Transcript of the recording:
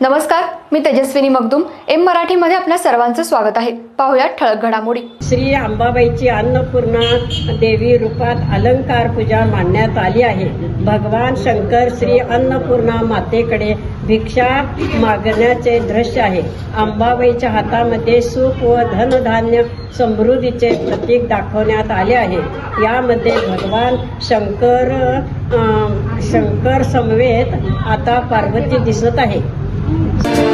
नमस्कार मी तेजस्विनी मगदुम. एम मराठीमध्ये आपल्या सर्वांचं स्वागत आहे. पाहुयात ठळक घडामोडी. श्री अंबाबाईची अन्नपूर्णा देवी रूपात अलंकार पूजा मांडण्यात आली आहे. भगवान शंकर श्री अन्नपूर्णा मातेकडे भिक्षा मागण्याचे दृश्य आहे. अंबाबाईच्या हातामध्ये सुख व धनधान्य समृद्धीचे प्रतीक दाखवण्यात आले आहे. यामध्ये भगवान शंकर अं, शंकर समवेत आता पार्वती दिसत आहे. Ooh.